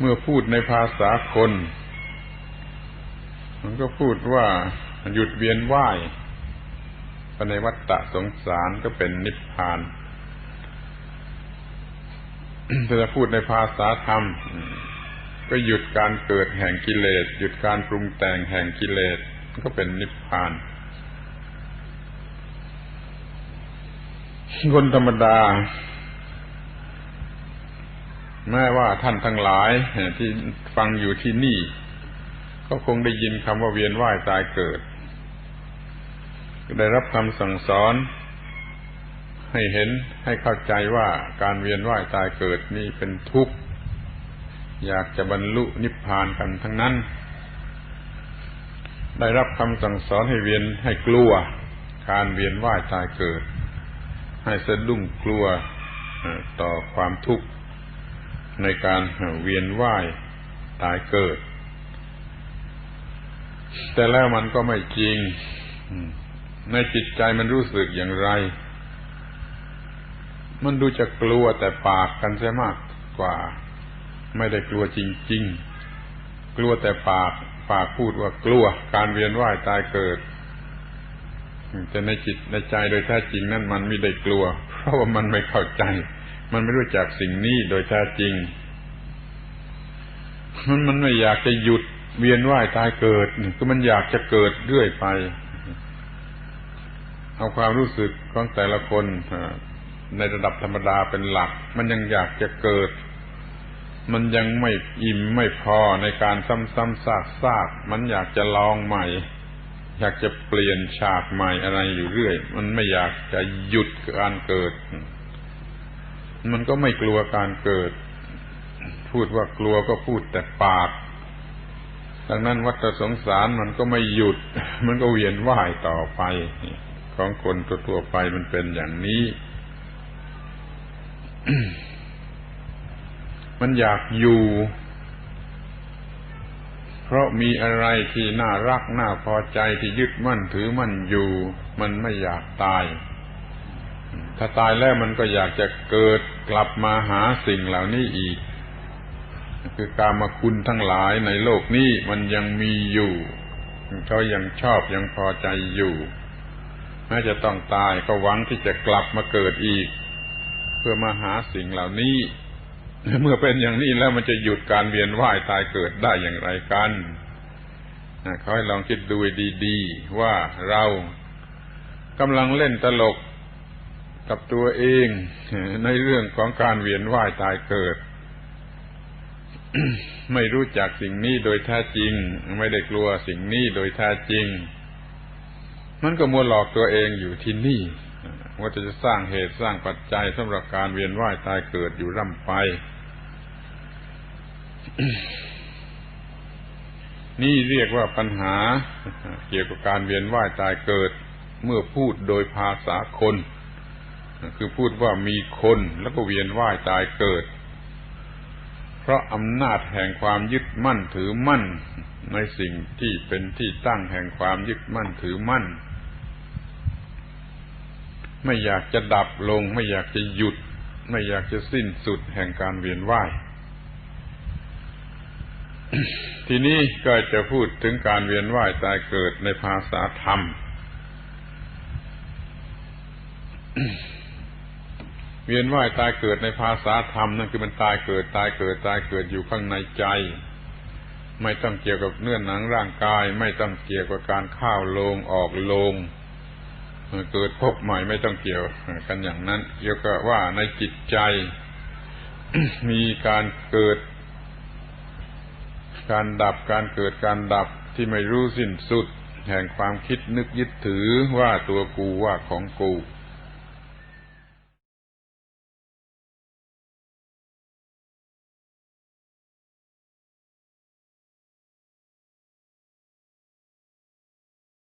เมื่อพูดในภาษาคน มันก็พูดว่าหยุดเวียนว่ายภายในวัฏฏะสงสารก็เป็นนิพพานถ้าจะพูดในภาษาธรรม ก็หยุดการเกิดแห่งกิเลส หยุดการปรุงแต่งแห่งกิเลส ก็เป็นนิพพาน คนธรรมดา แม้ว่าท่านทั้งหลายที่ฟังอยู่ที่นี่ ก็คงได้ยินคำว่าเวียนว่ายตายเกิด ได้รับคำสั่งสอน ให้เห็นให้เข้าใจว่าการเวียนว่ายตายเกิดนี่เป็นทุกข์ อยากจะบรรลุนิพพานกันทั้งนั้น ได้รับคำสั่งสอนให้เวียนให้กลัว การเวียนว่ายตายเกิด ให้สะดุ้งกลัวต่อความทุกข์ ในการเวียนว่ายตายเกิด แต่แล้วมันก็ไม่จริง ในจิตใจมันรู้สึกอย่างไร มันดูจะกลัวแต่ปากกันเสียมากกว่า ไม่ได้กลัวจริง ๆ กลัวแต่ปากปากพูดว่ากลัว การเวียนว่ายตายเกิดแต่ในจิตในใจโดยแท้จริงนั่นมันไม่ได้กลัว เพราะว่ามันไม่เข้าใจ มันไม่รู้จักสิ่งนี้โดยแท้จริง มันมันไม่อยากจะหยุดเวียนว่ายตายเกิดก็มันอยากจะเกิดเรื่อยไป เอาความรู้สึกของแต่ละคนในระดับธรรมดาเป็นหลัก มันยังอยากจะเกิด มันยังไม่อิ่มไม่พอในการซ้ำๆซากๆมันอยากจะลองใหม่ อยากจะเปลี่ยนฉากใหม่อะไรอยู่เรื่อย มันไม่อยากจะหยุดการเกิด มันก็ไม่กลัวการเกิด พูดว่ากลัวก็พูดแต่ปาก ดังนั้นวัฏสงสารมันก็ไม่หยุด มันก็เวียนว่ายต่อไป ของคนทั่วๆไปมันเป็นอย่างนี้ มันอยากอยู่ เพราะมีอะไรที่น่ารักน่าพอใจที่ยึดมั่นถือมั่นอยู่ มันไม่อยากตาย ถ้าตายแล้วมันก็อยากจะเกิดกลับมาหาสิ่งเหล่านี้อีก คือการมาคุณทั้งหลายในโลกนี้มันยังมีอยู่เขายังชอบยังพอใจอยู่แม้จะต้องตายก็หวังที่จะกลับมาเกิดอีก เพื่อมาหาสิ่งเหล่านี้ เมื่อเป็นอย่างนี้แล้วมันจะหยุดการเวียนว่ายตายเกิดได้อย่างไรกันเขาให้ลองคิดดูดี ๆ ว่าเรากำลังเล่นตลก กับตัวเองในเรื่องของการเวียนว่ายตายเกิด ไม่รู้จักสิ่งนี้โดยแท้จริง ไม่ได้กลัวสิ่งนี้โดยแท้จริง มันก็มัวหลอกตัวเองอยู่ที่นี่ว่าจะสร้างเหตุสร้างปัจจัยสำหรับการเวียนว่ายตายเกิดอยู่ร่ำไป นี่เรียกว่าปัญหา เกี่ยวกับการเวียนว่ายตายเกิด เมื่อพูดโดยภาษาคน คือพูดว่ามีคนแล้วก็เวียนว่ายตายเกิด เพราะอำนาจแห่งความยึดมั่นถือมั่น ในสิ่งที่เป็นที่ตั้งแห่งความยึดมั่นถือมั่น ไม่อยากจะดับลง ไม่อยากจะหยุด ไม่อยากจะสิ้นสุดแห่งการเวียนว่าย ทีนี้ก็จะพูดถึงการเวียนว่ายตายเกิดในภาษาธรรม เวียนว่ายตายเกิดในภาษาธรรมนั่นคือมันตายเกิดตายเกิดตายเกิดอยู่ข้างในใจ ไม่ต้องเกี่ยวกับเนื้อหนังร่างกาย ไม่ต้องเกี่ยวกับการข้าวลงออกลงเกิดพบใหม่ไม่ต้องเกี่ยวกันอย่างนั้นเกี่ยวกับว่าในจิตใจ มีการเกิด การดับการเกิดการดับที่ไม่รู้สิ้นสุด แห่งความคิดนึกยึดถือว่าตัวกูว่าของกู